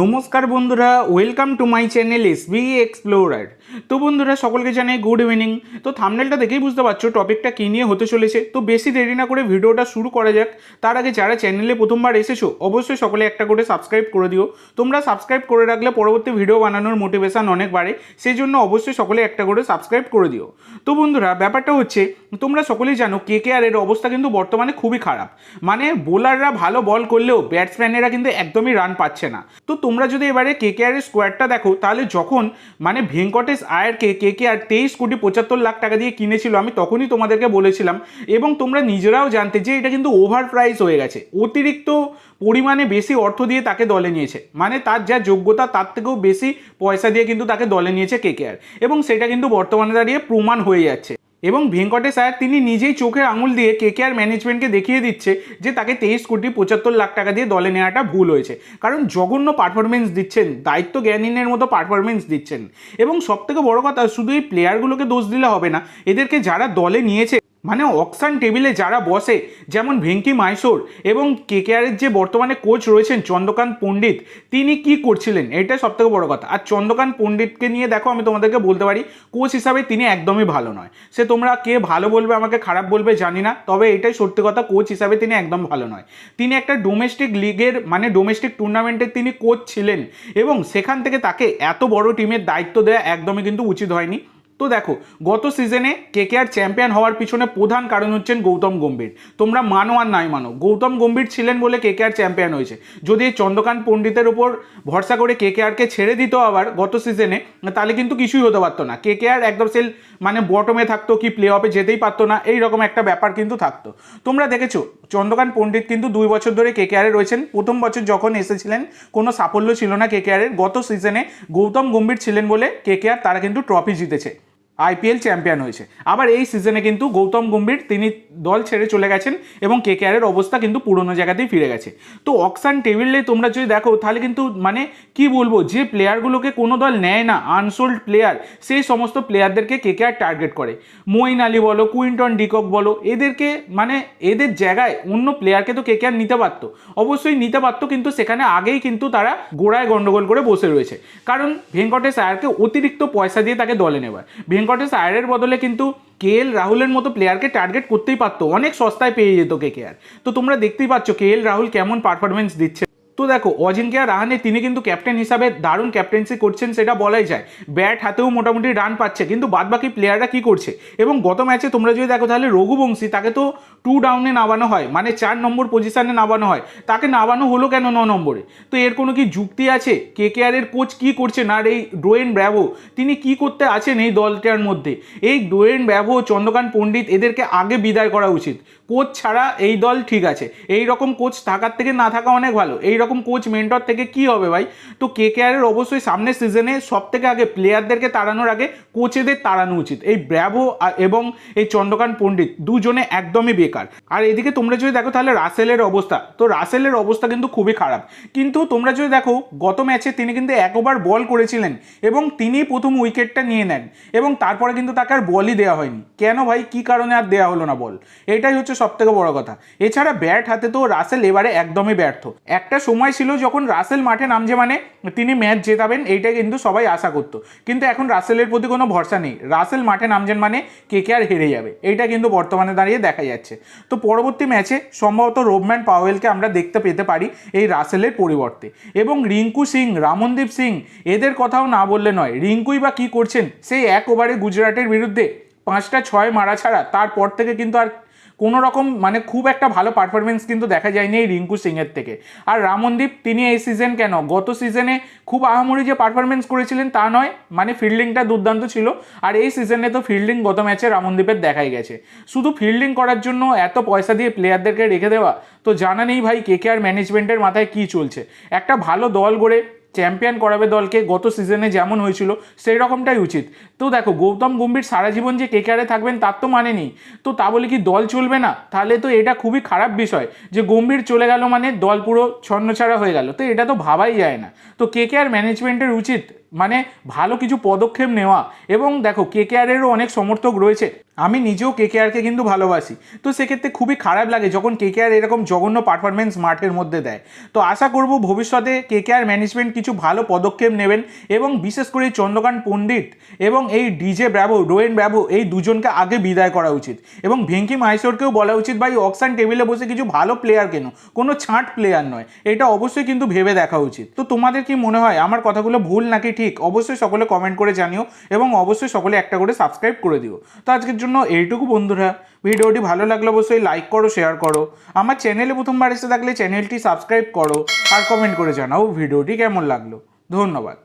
নমস্কার বন্ধুরা welcome to my channel S B explorer তো বন্ধুরা, সকলকে জানাই গুড ইভিনিং তো থামনেলটা দেখেই বুঝতে পারছ টপিকটা কী নিয়ে হতে চলেছে। তো বেশি দেরি না করে ভিডিওটা শুরু করা যাক। তার আগে যারা চ্যানেলে প্রথমবার এসেছ, অবশ্যই সকলে একটা করে সাবস্ক্রাইব করে দিও। তোমরা সাবস্ক্রাইব করে রাখলে পরবর্তী ভিডিও বানানোর মোটিভেশন অনেক বাড়ে সেই জন্য অবশ্যই সকলে একটা করে সাবস্ক্রাইব করে দিও। তো বন্ধুরা, ব্যাপারটা হচ্ছে, তোমরা সকলেই জানো কে কে আর এর অবস্থা কিন্তু বর্তমানে খুবই খারাপ। মানে বোলাররা ভালো বল করলেও ব্যাটসম্যানেরা কিন্তু একদমই রান পাচ্ছে না। তো তোমরা যদি এবারে কে কে আর স্কোয়ারটা দেখো, তাহলে যখন মানে ভেঙ্কটেশ আয়ারকে কে কে আর তেইশ কোটি পঁচাত্তর লাখ টাকা দিয়ে কিনেছিল, আমি তখনই তোমাদেরকে বলেছিলাম, এবং তোমরা নিজেরাও জানতে যে এটা কিন্তু ওভার প্রাইস হয়ে গেছে। অতিরিক্ত পরিমাণে বেশি অর্থ দিয়ে তাকে দলে নিয়েছে। মানে তার যা যোগ্যতা, তার থেকেও বেশি পয়সা দিয়ে কিন্তু তাকে দলে নিয়েছে কে কে আর এবং সেটা কিন্তু বর্তমানে দাঁড়িয়ে প্রমাণ হয়ে যাচ্ছে। এবং ভেঙ্কটেশ আয়ার তিনি নিজেই চোখের আঙুল দিয়ে কেকেআর ম্যানেজমেন্টকে দেখিয়ে দিচ্ছে যে তাকে তেইশ কোটি পঁচাত্তর লাখ টাকা দিয়ে দলে নেওয়াটা ভুল হয়েছে। কারণ জঘন্য পারফরমেন্স দিচ্ছেন, দায়িত্ব জ্ঞানীনের মতো পারফরমেন্স দিচ্ছেন। এবং সবথেকে বড় কথা, শুধু এই প্লেয়ারগুলোকে দোষ দিলে হবে না, এদেরকে যারা দলে নিয়েছে মানে অকশান টেবিলে যারা বসে, যেমন ভেঙ্কি মাইসোর এবং কেকেআরের যে বর্তমানে কোচ রয়েছেন চন্দ্রকান্ত পণ্ডিত, তিনি কি করছিলেন? এটা সবথেকে বড় কথা। আর চন্দ্রকান্ত পণ্ডিতকে নিয়ে দেখো, আমি তোমাদেরকে বলতে পারি কোচ হিসাবে তিনি একদমই ভালো নয়। সে তোমরা কে ভালো বলবে, আমাকে খারাপ বলবে, জানি না। তবে এটাই সত্যি কথা কোচ হিসাবে তিনি একদম ভালো নয়। তিনি একটা ডোমেস্টিক লিগের মানে ডোমেস্টিক টুর্নামেন্টের তিনি কোচ ছিলেন এবং সেখান থেকে তাকে এত বড় টিমের দায়িত্ব দেওয়া একদমই কিন্তু উচিত হয়নি। তো দেখো, গত সিজনে কেকেআর চ্যাম্পিয়ন হওয়ার পিছনে প্রধান কারণ হচ্ছেন গৌতম গম্ভীর। তোমরা মানো আর নাই মানো, গৌতম গম্ভীর ছিলেন বলে কেকেআর চ্যাম্পিয়ন হয়েছে। যদি চন্দ্রকান্ত পণ্ডিতের উপর ভরসা করে কেকেআরকে ছেড়ে দিত আবার গত সিজনে তাহলে কিন্তু কিছুই হতে পারতো না। কেকেআর একদম সেল মানে বটমে থাকতো কি প্লে অফে যেতেই পারতো না, এই রকম একটা ব্যাপার কিন্তু থাকতো। তোমরা দেখেছ, চন্দ্রকান্ত পণ্ডিত কিন্তু দুই বছর ধরে কেকেআরে রয়েছেন। প্রথম বছর যখন এসেছিলেন, কোনো সাফল্য ছিল না কেকেআরের গত সিজনে গৌতম গম্ভীর ছিলেন বলে কেকেআর তারা কিন্তু ট্রফি জিতেছে। আইপিএল চ্যাম্পিয়ন হয়েছে। আবার এই সিজনে কিন্তু গৌতম গম্ভীর তিনি দল ছেড়ে চলে গেছেন এবং কে কেকেআরের অবস্থা কিন্তু পুরনো জায়গাতেই ফিরে গেছে। তো অকশান টেবিলে তোমরা যদি দেখো, তাহলে কিন্তু মানে কি বলব, যে প্লেয়ারগুলোকে কোনো দল নেয় না আনসোল্ড প্লেয়ার সেই সমস্ত প্লেয়ারদেরকে কে কেকেআর টার্গেট করে। মইন আলী বলো, কুইন্টন ডিকক বলো, এদেরকে মানে এদের জায়গায় অন্য প্লেয়ারকে তো কে কেকেআর নিতে পারতো অবশ্যই নিতে পারতো কিন্তু সেখানে আগেই কিন্তু তারা গোড়ায় গন্ডগোল করে বসে রয়েছে। কারণ ভেঙ্কটেশ আয়ারকে অতিরিক্ত পয়সা দিয়ে তাকে দলে নেবার। ভেঙ্কটেশ আয়ারের বদলে কিন্তু কে এল রাহুলের মতো প্লেয়ারকে টার্গেট করতেই পারতো। অনেক সস্তায় পেয়ে যেত কে কেয়ার তো তোমরা দেখতেই পাচ্ছ কে এল রাহুল কেমন পারফরমেন্স দিচ্ছে। তো দেখো, অজিঙ্কিয়া রাহানে তিনি কিন্তু ক্যাপ্টেন হিসাবে দারুণ ক্যাপ্টেন্সি করছেন সেটা বলাই যায়। ব্যাট হাতেও মোটামুটি রান পাচ্ছে, কিন্তু বাদবাকি প্লেয়াররা কি করছে? এবং গত ম্যাচে তোমরা যদি দেখো তাহলে রঘুবংশী, তাকে তো টু ডাউনে নামানো হয় মানে চার নম্বর পজিশানে নামানো হয়, তাকে নামানো হলো কেন ন নম্বরে? তো এর কোনো কি যুক্তি আছে? কে কে আর এর কোচ কি করছেন? আর এই ডোয়েন ব্র্যাভো তিনি কি করতে আছেন এই দলটার মধ্যে? এই ডোয়েন ব্র্যাভো চন্দ্রকান্ত পণ্ডিত, এদেরকে আগে বিদায় করা উচিত। কোচ ছাড়া এই দল ঠিক আছে। এই রকম কোচ থাকার থেকে না থাকা অনেক ভালো। এই রকম কোচ মেন্টর থেকে কি হবে ভাই? তো কে কে আর অবশ্যই সামনের সিজনে সব থেকে আগে প্লেয়ারদেরকে তাড়ানোর আগে কোচেদের তাড়ানো উচিত। এই ব্র্যাভো এবং এই চন্দ্রকান্ত পণ্ডিত, দুজনে একদমই বেকার। আর এদিকে তোমরা যদি দেখো তাহলে রাসেলের অবস্থা। তো রাসেলের অবস্থা কিন্তু খুবই খারাপ। কিন্তু তোমরা যদি দেখো, গত ম্যাচে তিনি কিন্তু একবার বল করেছিলেন এবং তিনি প্রথম উইকেটটা নিয়ে নেন এবং তারপরে কিন্তু তাকে আর বলই দেওয়া হয়নি। কেন ভাই? কি কারণে আর দেওয়া হলো না বল? এটাই হচ্ছে সব থেকে বড় কথা। এছাড়া ব্যাট হাতে তো রাসেল এবারে একদমই ব্যর্থ। একটা সময় ছিল যখন রাসেল মাঠে নামছে মানে তিনি ম্যাচ জেতাবেন, এইটাই কিন্তু সবাই আশা করতো। কিন্তু এখন রাসেলের প্রতি কোনো ভরসা নেই। রাসেল মাঠে নামছেন মানে কে কে আর হেরে যাবে। এইটা কিন্তু বর্তমানে দাঁড়িয়ে দেখা যাচ্ছে। তো পরবর্তী ম্যাচে সম্ভবত রোবম্যান পাওয়েলকে আমরা দেখতে পেতে পারি এই রাসেলের পরিবর্তে। এবং রিঙ্কু সিং, রামনদীপ সিং, এদের কথাও না বললে নয়, রিঙ্কুই বা কী করছেন, সেই এক ওভারে গুজরাটের বিরুদ্ধে পাঁচটা ছয় মারা ছাড়া, তারপর থেকে কিন্তু আর কোনো রকম মানে খুব একটা ভালো পারফরমেন্স কিন্তু দেখা যায়নি এই রিঙ্কু সিংয়ের থেকে। আর রামনদীপ তিনি এই সিজন কেন? গত সিজনে খুব আহামরি যে পারফরমেন্স করেছিলেন তা নয় মানে ফিল্ডিংটা দুর্দান্ত ছিল। আর এই সিজনে তো ফিল্ডিং গত ম্যাচে রামনদীপের দেখাই গেছে। শুধু ফিল্ডিং করার জন্য এত পয়সা দিয়ে প্লেয়ারদেরকে রেখে দেওয়া, তো জানা নেই ভাই কে কে আর ম্যানেজমেন্টের মাথায় কী চলছে। একটা ভালো দল গড়ে চ্যাম্পিয়ন করাবে দলকে গত সিজনে যেমন হয়েছিল, সেই রকমটাই উচিত। তো দেখো, গৌতম গম্ভীর সারা জীবন যে কেকারে থাকবেন, তার তো মানে নেই। তো তা বলে কি দল চলবে না? তাহলে তো এটা খুবই খারাপ বিষয় যে গম্ভীর চলে গেল মানে দল পুরো ছন্নছাড়া হয়ে গেল। তো এটা তো ভাবাই যায় না। তো কে কে আর ম্যানেজমেন্টের উচিত মানে ভালো কিছু পদক্ষেপ নেওয়া। এবং দেখো কে কে আরেরও অনেক সমর্থক রয়েছে। আমি নিজেও কে কে আরকে কিন্তু ভালোবাসি। তো সেক্ষেত্রে খুবই খারাপ লাগে যখন কে কে আর এরকম জঘন্য পারফরমেন্স মাঠের মধ্যে দেয়। তো আশা করব ভবিষ্যতে কে কে আর ম্যানেজমেন্ট কিছু ভালো পদক্ষেপ নেবেন এবং বিশেষ করে চন্দ্রকান্ত পণ্ডিত এবং এই ডিজে ব্র্যাভো রোয়েন ব্র্যাভো এই দুজনকে আগে বিদায় করা উচিত। এবং ভেঙ্কি মাইসোরকেও বলা উচিত, ভাই, অকশান টেবিলে বসে কিছু ভালো প্লেয়ার কেন? কোনো ছাঁট প্লেয়ার নয়। এটা অবশ্যই কিন্তু ভেবে দেখা উচিত। তো তোমাদের কি মনে হয়? আমার কথাগুলো ভুল নাকি ঠিক, অবশ্যই সকলে কমেন্ট করে জানিও এবং অবশ্যই সকলে একটা করে সাবস্ক্রাইব করে দিও। তো আজকের জন্য এইটুকু বন্ধুরা। ভিডিওটি ভালো লাগলে অবশ্যই লাইক করো শেয়ার করো। আমার চ্যানেলে প্রথমবার এসে থাকলে চ্যানেলটি সাবস্ক্রাইব করো আর কমেন্ট করে জানাও ভিডিওটি কেমন লাগল। ধন্যবাদ।